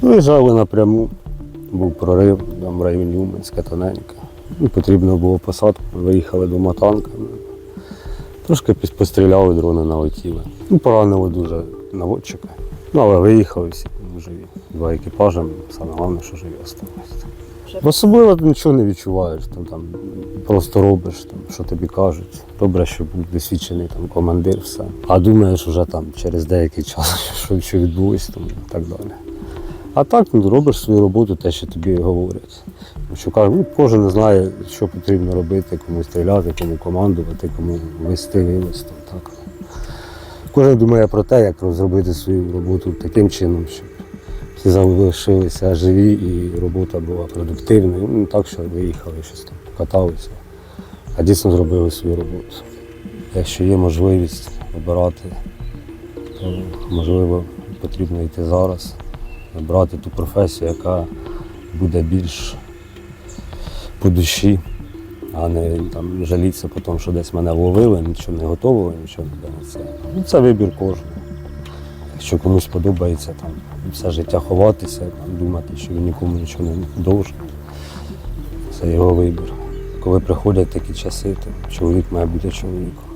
Виїжджали напряму, був прорив, там в районі Уманська, тоненька. Ну, потрібно було посадку, виїхали двома танками. Трошки постріляли, дрони налетіли. Ну, поранило дуже наводчика. Ну, але виїхали всі живі. Два екіпажі, саме головне, що живі залишилися. Особливо ти нічого не відчуваєш, там, там просто робиш, там, що тобі кажуть. Добре, що був досвідчений там, командир, все. А думаєш вже там через деякий час, що, що відбулося там, і так далі. А так ну, робиш свою роботу, те, що тобі говорять. Що кажуть, ну, кожен знає, що потрібно робити, кому стріляти, кому командувати, кому вести вивести. Кожен думає про те, як зробити свою роботу таким чином, щоб всі залишилися живі і робота була продуктивною. Ну, так, що виїхали, щось там каталися, а дійсно зробили свою роботу. Якщо є можливість обирати, то можливо потрібно йти зараз, обрати ту професію, яка буде більш по душі, а не там жалітися по тому, що десь мене ловили, нічого не готовили, нічого не. Це, ну, це вибір кожного. Якщо комусь подобається там все життя ховатися, там, думати, що він нікому нічого не должен, це його вибір. Коли приходять такі часи, то чоловік має бути чоловіком.